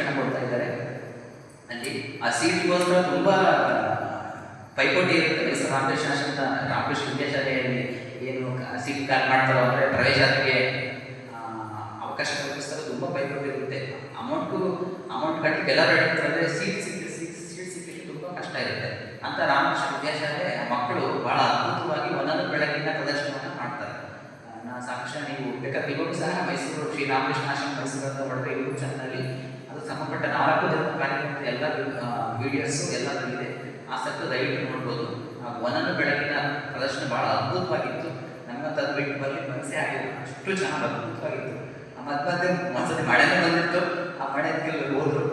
ಶಿಕ್ಷಣ ಕೊಡ್ತಾ ಇದ್ದಾರೆ. ಅಲ್ಲಿ ಆ ಸೀಟ್ಗೋಸ್ಕರ ತುಂಬ ಪೈಪೋಟಿ ಇರುತ್ತೆ. ಮೈಸೂರು ರಾಮಕೃಷ್ಣ ಅಂತ ರಾಮಕೃಷ್ಣ ವಿದ್ಯಾಶಾಲೆಯಲ್ಲಿ ಏನು ಸೀಟ್ ಕಾಲ್ ಮಾಡ್ತಾರೋ ಅಂದರೆ ಪ್ರವೇಶಾತಿಗೆ ಆ, ಅವಕಾಶ ಕಲ್ಪಿಸ್ತಾರೆ. ತುಂಬ ಪೈಪೋಟಿ ಇರುತ್ತೆ. ಅಮೌಂಟು ಅಮೌಂಟ್ ಕಟ್ಟಿ ಎಲ್ಲರೂ ಹೇಳ್ತಾರೆ ಸೀಟ್ ಸಿಕ್ಕಿ ಸೀಟ್ ಸಿಕ್ಕಲಿಕ್ಕೆ ತುಂಬ ಕಷ್ಟ ಇರುತ್ತೆ. ಅಂತ ರಾಮಕೃಷ್ಣ ವಿದ್ಯಾಶಾಲೆ ಮಕ್ಕಳು ಬಹಳ ಅದ್ಭುತವಾಗಿ ಒಂದೊಂದು ಬೆಳಗಿನ ಪ್ರದರ್ಶನವನ್ನು ಮಾಡ್ತಾರೆ. ಸಾಕಷ್ಟು ನೀವು ಬೇಕಾದ್ರೆ ಇವಾಗ ಸಹ ಮೈಸೂರು ಶ್ರೀ ರಾಮಕೃಷ್ಣ ಆಶ್ರಮ ಮೈಸೂರು ಅಂತ ಹೊರಟೆ ಯೂಟ್ಯೂಬ್ ಸಂಬಂಧಪಟ್ಟ ನಾಲ್ಕು ಜನ ಕಾರ್ಯಕ್ರಮದ ಎಲ್ಲ ವಿಡಿಯೋಸು ಎಲ್ಲದೂ ಇದೆ. ಆಸಕ್ತಿ ದಯವಿಟ್ಟು ನೋಡ್ಬೋದು. ಆ ಒಂದೊಂದು ಬೆಳಗಿನ ಪ್ರದರ್ಶನ ಬಹಳ ಅದ್ಭುತವಾಗಿತ್ತು. ಅದು ಬಿಟ್ಟು ಬರಲಿಕ್ಕೆ ಮನಸ್ಸೇ ಆಗಿಲ್ಲ. ಅಷ್ಟು ಚೆನ್ನಾಗಿ ಅದ್ಭುತವಾಗಿತ್ತು. ಮತ್ತೆ ಮಧ್ಯೆ ಒಂದ್ಸತಿ ಮಳೆನೇ ಬಂದಿತ್ತು. ಆ ಮಳೆ ಕೆಲವರು ಹೋದ್ರು.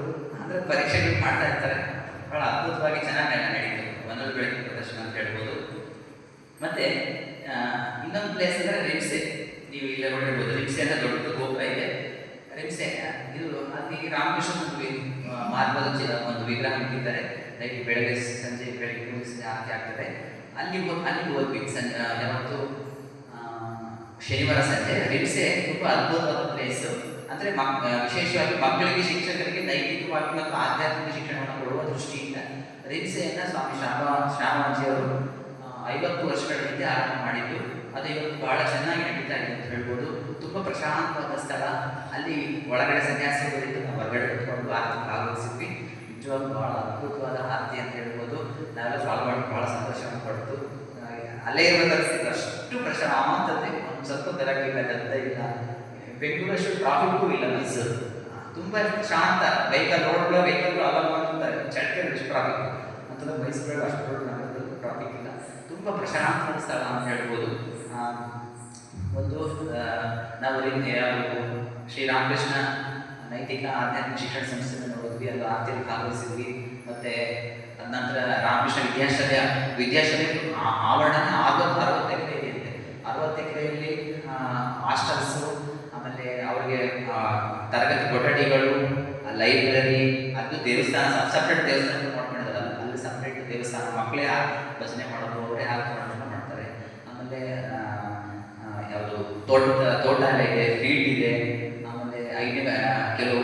ಅಂದರೆ ಪರೀಕ್ಷೆಗಳು ಮಾಡ್ತಾ ಇರ್ತಾರೆ. ಬಹಳ ಅದ್ಭುತವಾಗಿ ಚೆನ್ನಾಗಿ ನಡೀತು. ಒಂದೊಂದು ಬೆಳಗಿನ ಪ್ರದರ್ಶನ ಅಂತ ಹೇಳ್ಬೋದು. ಮತ್ತೆ ಇನ್ನೊಂದು ಪ್ಲೇಸ್ ಅಂದರೆ ರಿಮ್ಸೆ ನೀವು ಇಲ್ಲೇ ನೋಡಿರ್ಬೋದು. ರಿಮ್ಸೆ ಅಂತ ದೊಡ್ಡ ಗೋಪುರ ಇದೆ ರಿಮ್ಸೆ ಇದು ಅಲ್ಲಿ ರಾಮಕೃಷ್ಣ ಒಂದು ವಿ- ಆ, ಮಾರ್ಗದ ಚಿ- ಒಂದು ವಿಗ್ರಹ ಇಟ್ಟಿದ್ದಾರೆ ನೈಟ್ ಬೆಳಗ್ಗೆ ಸಂಜೆ ಬೆಳಗ್ಗೆ ಆರತಿ ಆಗ್ತದೆ. ಅಲ್ಲಿ ಅಲ್ಲಿ ಹೋದ್ವಿ. ಸಂಜೆ ಯಾವತ್ತು ಶನಿವಾರ ಸಂಜೆ. ರಿಮ್ಸೆ ತುಂಬ ಅದ್ಭುತವಾದ ಪ್ಲೇಸು ಅಂದರೆ ಮಕ್ ವಿಶೇಷವಾಗಿ ಮಕ್ಕಳಿಗೆ ಶಿಕ್ಷಕರಿಗೆ ನೈತಿಕವಾಗಿ ಮತ್ತು ಆಧ್ಯಾತ್ಮಿಕ ಶಿಕ್ಷಣವನ್ನು ಕೊಡುವ ದೃಷ್ಟಿಯಿಂದ ರಿಮ್ಸೆಯನ್ನು ಸ್ವಾಮಿ ಶ್ರಾಮ ಶ್ರಾವಣಜಿಯವರು ಆ, ಐವತ್ತು ವರ್ಷಗಳ ಹಿಂದೆ ಆರಂಭ ಮಾಡಿದ್ದು. ಅದು ಇವತ್ತು ಬಹಳ ಚೆನ್ನಾಗಿ ನಡೀತಾ ಇದೆ ಅಂತ ಹೇಳ್ಬೋದು. ತುಂಬ ಪ್ರಶಾಂತವಾದ ಸ್ಥಳ. ಅಲ್ಲಿ ಒಳಗಡೆ ಸನ್ಯಾಸಿಗಳಿಂದ ನಾವು ಹೊರಗಡೆ ಕುತ್ಕೊಂಡು ಭಾಗವಹಿಸಿದ್ವಿ. ನಿಜವಾಗ್ಲೂ ಬಹಳ ಅದ್ಭುತವಾದ ಆರತಿ ಅಂತ ಹೇಳ್ಬೋದು ನಾವೆಲ್ಲ ಪಾಲ್ಗೊಂಡು ಬಹಳ ಸಂತೋಷವನ್ನು ಪಡ್ತು ಆ, ಅಲ್ಲೇ ಇರಬೇಕಾದ್ರೆ ಅಷ್ಟು. ಪ್ರಶಾಂತತೆ ಒಂದು ಸ್ವಲ್ಪ ತರಕಿಲ್ಲ ಗದ್ದ ಇಲ್ಲ. ಬೆಂಗಳೂರಷ್ಟು ಟ್ರಾಫಿಕ್ಕೂ ಇಲ್ಲ ಮೈಸೂರು ತುಂಬ ಶಾಂತ ವೆಹಿಕಲ್ ರೋಡ್ಗಳ ವೆಹಿಕಲ್ ಅಲ್ಲ ಮಾಡ್ತಾರೆ. ಚಳಕೆ ಎಷ್ಟು ಟ್ರಾಫಿಕ್ ಅಂತಂದ್ರೆ ಮೈಸೂರಲ್ಲಿ ಅಷ್ಟು ನಮ್ಮದು ಟ್ರಾಫಿಕ್ ಇಲ್ಲ. ತುಂಬ ಪ್ರಶಾಂತ ಸ್ಥಳ ಅಂತ ಹೇಳ್ಬೋದು. ಒಂದು ನಾವು ಇಲ್ಲಿ ಶ್ರೀರಾಮಕೃಷ್ಣ ನೈತಿಕ ಆಧ್ಯಾತ್ಮಿಕ ಶಿಕ್ಷಣ ಸಂಸ್ಥೆಯನ್ನು ನೋಡಿದ್ವಿ ಅಲ್ಲಿ ಆರ್ಥಿಕ ಭಾಗವಹಿಸಿದ್ವಿ. ಮತ್ತೆ ನಂತರ ರಾಮಕೃಷ್ಣ ವಿದ್ಯಾಶ್ರಯ ವಿದ್ಯಾಶಾಲೆ ಆ- ಆವರಣ ಅರವತ್ತು ಅರವತ್ತು ಎಕರೆ ಇದೆ ಅರವತ್ತು ಎಕರೆಯಲ್ಲಿ ಹಾಸ್ಟೆಲ್ಸು ಆಮೇಲೆ ಅವರಿಗೆ ತರಗತಿ ಕೊಠಡಿಗಳು ಲೈಬ್ರರಿ, ಅದು ದೇವಸ್ಥಾನ ಸಪ್ರೇಟ್ ದೇವಸ್ಥಾನ ಮಾಡ್ಕೊಂಡಿದ್ದಾರೆ. ಅಲ್ಲಿ ಸಪ್ರೇಟ್ ದೇವಸ್ಥಾನ ಮಕ್ಕಳೇ ಭಜನೆ ಮಾಡೋದು, ಅವರೇ ಮಾಡೋದನ್ನ ಮಾಡ್ತಾರೆ. ಆಮೇಲೆ ಯಾವುದು ತೋಟ ತೋಟ ಇದೆ ಫೀಲ್ಡ್ ಇದೆ. ಆಮೇಲೆ ಐದನೇ ಕೆಲವು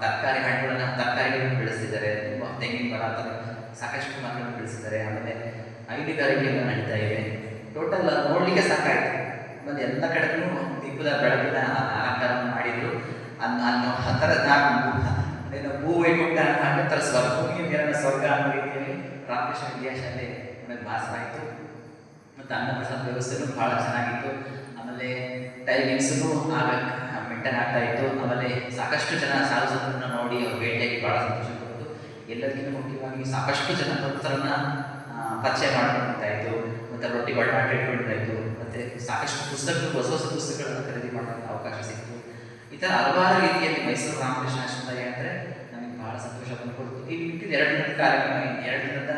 ತರಕಾರಿ ತುಂಬ ತೆಂಗಿನ ಮರ ಆ ಥರ ಸಾಕಷ್ಟು ಮರಗಳನ್ನು ಬೆಳೆಸಿದ್ದಾರೆ. ಆಮೇಲೆ ಹೈನುಗಾರಿಕೆಯನ್ನು ನಡೀತಾ ಇದೆ. ಟೋಟಲ್ ನೋಡ್ಲಿಕ್ಕೆ ಸಾಕಾಯ್ತು. ಮತ್ತೆ ಎಲ್ಲ ಕಡೆಗೂ ದೀಪದ ಬೆಳಕಿನ ಅಲಂಕಾರವನ್ನು ಮಾಡಿದ್ರು. ಅನ್ನ, ಅನ್ನೋ, ಆ ಥರ ನಾನು ಏನು ಭೂ ವೈಕುಂಠ ಅನ್ನೋ ಥರ ಸ್ವರ್ಗ, ಭೂಮಿಯ ಮೇಲಿನ ಸ್ವರ್ಗ ಅನ್ನೋ ರೀತಿಯಲ್ಲಿ ರಾಮಕೃಷ್ಣ ವಿದ್ಯಾಶಾಲೆ ನನಗೆ ಭಾಸವಾಯಿತು ಮತ್ತು ಅನ್ನಪ್ರಸಾದ ವ್ಯವಸ್ಥೆನೂ ಭಾಳ ಚೆನ್ನಾಗಿತ್ತು. ಆಮೇಲೆ ಟೈಮಿಂಗ್ಸೂ ಆಗ ಮೆಂಟೇನ್ ಆಗ್ತಾ ಇತ್ತು. ಆಮೇಲೆ ಸಾಕಷ್ಟು ಜನ ಸಾಧು ನೋಡಿ ಅವ್ರು ಭೇಟಿಯಾಗಿ ಭಾಳ ಸಂತೋಷ ಎಲ್ಲದಕ್ಕಿಂತ ಮುಖ್ಯವಾಗಿ ಸಾಕಷ್ಟು ಜನ ಭಕ್ತರನ್ನ ಪರಿಚಯ ಮಾಡ್ಕೊಳ್ತಾಯಿತ್ತು ಮತ್ತು ರೊಟ್ಟಿ ಟ್ರೀಟ್ಮೆಂಟ್ ಇಟ್ಕೊಳ್ತಾಯಿತ್ತು ಮತ್ತು ಸಾಕಷ್ಟು ಪುಸ್ತಕಗಳು, ಹೊಸ ಹೊಸ ಪುಸ್ತಕಗಳನ್ನು ಖರೀದಿ ಮಾಡೋಕ್ಕೆ ಅವಕಾಶ ಸಿಕ್ತು ಈ ಥರ ಹಲವಾರು ರೀತಿಯಲ್ಲಿ ಮೈಸೂರು ರಾಮಕೃಷ್ಣ ಆಶ್ರಮದಾಗ ಅಂದ್ರೆ ನನಗೆ ಬಹಳ ಸಂತೋಷ ತಂದುಕೊಡ್ತು ಈ ಮಿಕ್ಕಿದ ಎರಡು ದಿನದ ಕಾರ್ಯಕ್ರಮ ಎರಡು ದಿನದ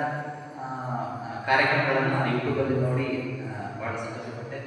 ಕಾರ್ಯಕ್ರಮಗಳನ್ನು ನಾನು ಯೂಟ್ಯೂಬಲ್ಲಿ ನೋಡಿ ಬಹಳ ಭಾಳ ಸಂತೋಷಪಟ್ಟೆ.